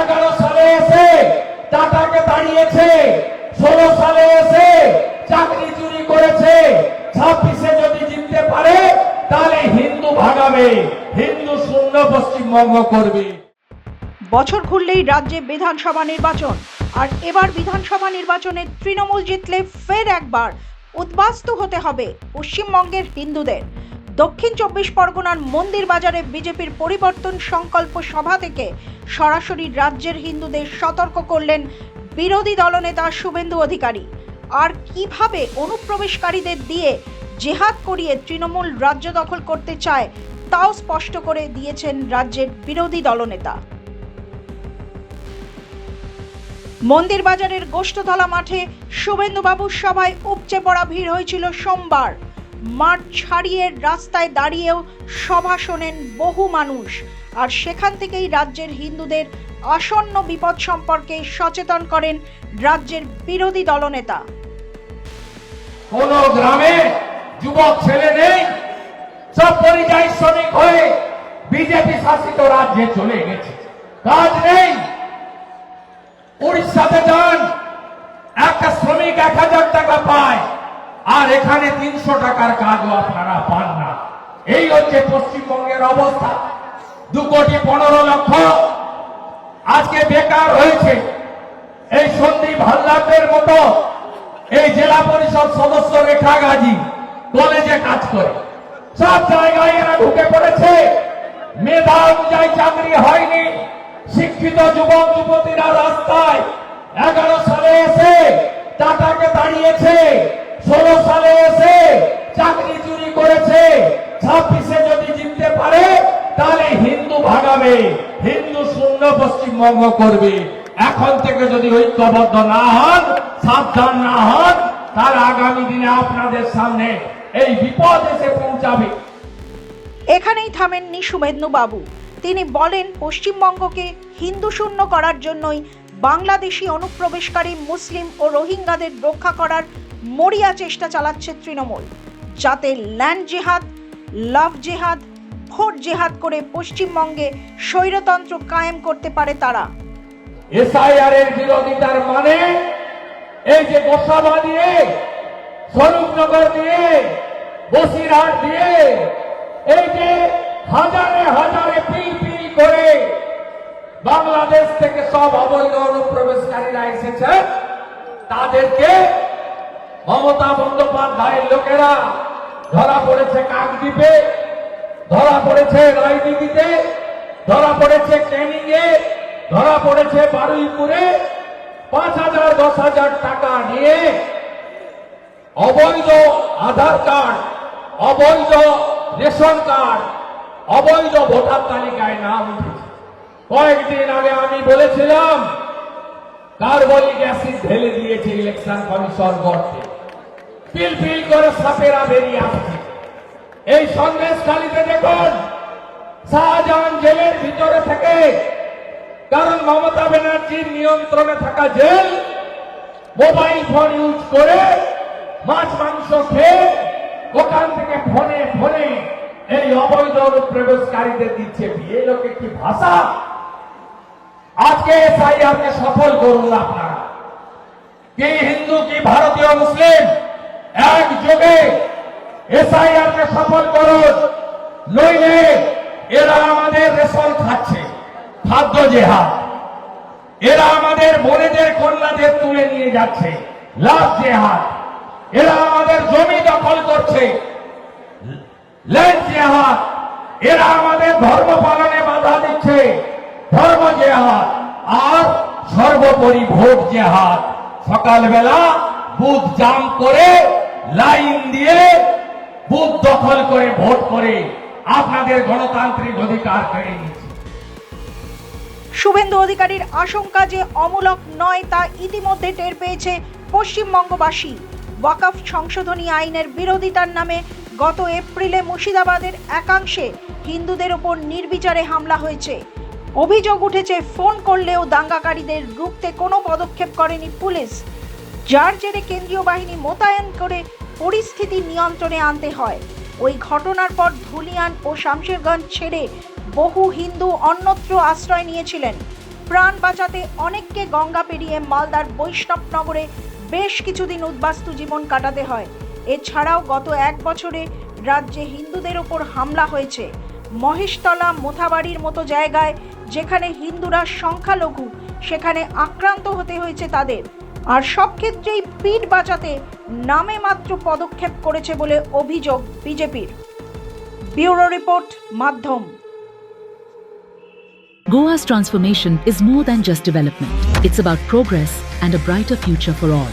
এগারো সালে এসে টাটাকে দাঁড়িয়েছে, ষোলো সালে এসে চাকরি চুরি করেছে। ছাব্বিশে যদি জিততে পারে, তাহলে হিন্দু ভাগাবে, হিন্দু শূন্য পশ্চিমবঙ্গ করবে। বছর ঘুরলেই রাজ্যে বিধানসভা নির্বাচন, আর এবার বিধানসভা নির্বাচনে তৃণমূল জিতলে ফের একবার উদ্বাস্তু হতে হবে পশ্চিমবঙ্গের হিন্দুদের। দক্ষিণ চব্বিশ পরগনার মন্দির বাজারে বিজেপির পরিবর্তন সংকল্প সভা থেকে সরাসরি রাজ্যের হিন্দুদের সতর্ক করলেন বিরোধী দলনেতা শুভেন্দু অধিকারী। আর কীভাবে অনুপ্রবেশকারীদের দিয়ে জেহাদ করিয়ে তৃণমূল রাজ্য দখল করতে চায়, তাও স্পষ্ট করে দিয়েছেন রাজ্যের বিরোধী দলনেতা। মন্দির বাজারের গোষ্ঠতলা মাঠে শুভেন্দুবাবুর সভায় উপচে পড়া ভিড় হয়েছিল সোমবার। মাঠ ছাড়িয়ে রাস্তায় দাঁড়িয়েও সভা শোনেন বহু মানুষ। আর সেখান থেকেই রাজ্যের হিন্দুদের আসন্ন বিপদ সম্পর্কে সচেতন করেন রাজ্যের বিরোধী দলনেতা। কোন গ্রামে যুবক ছেলে নেই, সব পরিযায়ী শ্রমিক হয়ে বিজেপি শাসিত রাজ্যে চলে গেছে। কাজ নেই। উড়িষ্যাতে যান, একটা শ্রমিক এক হাজার টাকা পায়। আর এখানে তিনশো টাকার কাজও আপনারা পান না। এই হচ্ছে পশ্চিমবঙ্গের অবস্থা। দু কোটি পনেরো লক্ষ আজকে বেকার হয়েছে। এই সন্দীপ হাল্লাদের মতো এই জেলা পরিষদ সদস্য রেখা গাজী কলেজে কাজ করে। সব জায়গায় এরা ঢুকে পড়েছে। মেধা অনুযায়ী চাকরি হয়নি। শিক্ষিত যুবক যুবতীরা রাস্তায় এগারো সালে এসে টাটাকে দাঁড়িয়েছে। ষোলো সালে এসে চাকরি চুরি করেছে। ছাব্বিশে যদি জিততে পারে, তাহলে হিন্দু ভাগাবে, হিন্দু শূন্য পশ্চিমবঙ্গ করবে। এখন থেকে যদি ঐক্যবদ্ধ না হন, সাবধান না হন তাহলে আগামী দিনে আপনাদের সামনে এই বিপদ এসে পৌঁছাবে। এখানেই থামেননি শুভেন্দু বাবু। তিনি বলেন, পশ্চিমবঙ্গকে হিন্দু শূন্য করার জন্যই বাংলাদেশি অনুপ্রবেশকারী মুসলিম ও রোহিঙ্গাদের রক্ষা করার মরিয়া চেষ্টা চালাচ্ছে তৃণমূল। যাতে ল্যান্ড জেহাদ, লাভ জেহাদ, ভোট জেহাদ করে পশ্চিমবঙ্গে স্বৈরতন্ত্র কায়েম করতে পারে তারা। এসআইআর এর বিরোধিতার মানে এই যে গোসাবা দিয়ে, স্বরূপনগর দিয়ে, বসিরহাট দিয়ে, এই যে হাজারে হাজারে পিল করে বাংলাদেশ থেকে সব অবৈধ অনুপ্রবেশকারীরা এসেছে, তাদেরকে মমতা বন্দ্যোপাধ্যায়ের লোকেরা ধরা পড়েছে কাকদ্বীপে, ধরা পড়েছে রাজনীতিতে, ধরা পড়েছে ক্যানিং এ ধরা পড়েছে বারুইপুরে। পাঁচ হাজার, দশ হাজার টাকা নিয়ে অবৈধ আধার কার্ড, অবৈধ রেশন কার্ড, অবৈধ ভোটার তালিকায় নাম উঠেছে। কয়েকদিন আগে আমি বলেছিলাম, কার্বলিক অ্যাসিড ঢেলে দিয়েছে ইলেকশন কমিশন গড়তে। পিল পিল করে সাপেরা বেরিয়ে আসছে। এই সন্দেশখালীতে দেখুন, শাহজাহান জেলের ভিতরে থেকে, কারণ মমতা ব্যানার্জির নিয়ন্ত্রণে থাকা জেল, মোবাইল ফোন ইউজ করে মাছ, মাংস খেয়ে ওখান থেকে ফোনে ফোনে এই অবৈধ অনুপ্রবেশকারীদের দিচ্ছে। বিয়ে লোকে কি ভাষা? আজকে এসআইআর কে সফল করুন আপনারা। কি হিন্দু, কি ভারতীয়, মুসলিম এক যোগে এসআইআর কে সফল করুন। নইলে এরা আমাদের রেশন খাচ্ছে। খাদ্য জেহাদ এরা আমাদের বোনেদের কন্যাদের তুলে নিয়ে যাচ্ছে। লাভ জেহাদ এরা আমাদের জমি দখল করছে। জেহাদ এরা আমাদের ধর্ম পালনে বাধা দিচ্ছে। ধর্ম জেহাদ আর সর্বোপরি ভোট জেহাদ সকালবেলা বুথ জাম করে লাইন দিয়ে বুথ দখল করে, ভোট করে আপনাদের গণতান্ত্রিক অধিকার কেড়ে নিচ্ছে শুভেন্দু অধিকারীর আশঙ্কা যে অমূলক নয় তা ইতিমধ্যে টের পেয়েছে পশ্চিমবঙ্গবাসী। ওয়াকফ সংশোধনী আইনের বিরোধিতার নামে গত এপ্রিলে মুর্শিদাবাদের একাংশে হিন্দুদের ওপর নির্বিচারে হামলা হয়েছে। অভিযোগ উঠেছে, ফোন করলেও দাঙ্গাকারীদের রুখতে কোনো পদক্ষেপ করেনি পুলিশ। যার জেরে কেন্দ্রীয় বাহিনী মোতায়েন করে পরিস্থিতি নিয়ন্ত্রণে আনতে হয়। ওই ঘটনার পর ধুলিয়ান ও শামশেরগঞ্জ ছেড়ে বহু হিন্দু অন্যত্র আশ্রয় নিয়েছিলেন। প্রাণ বাঁচাতে অনেককে গঙ্গা পেরিয়ে মালদার বৈষ্ণবনগরে বেশ কিছুদিন উদ্বাস্তু জীবন কাটাতে হয়। এছাড়াও গত এক বছরে রাজ্যে হিন্দুদের ওপর হামলা হয়েছে। মহেশতলা, মোথাবাড়ির মতো জায়গায় যেখানে হিন্দুরা সংখ্যালঘু, সেখানে আক্রান্ত হতে হয়েছে তাদের। আর সব ক্ষেত্রেই পিঠ বাঁচাতে নামে মাত্র পদক্ষেপ করেছে বলে অভিযোগ বিজেপির ব্যুরো রিপোর্ট মাধ্যম Goa's transformation is more than just development. It's about progress and a brighter future for all.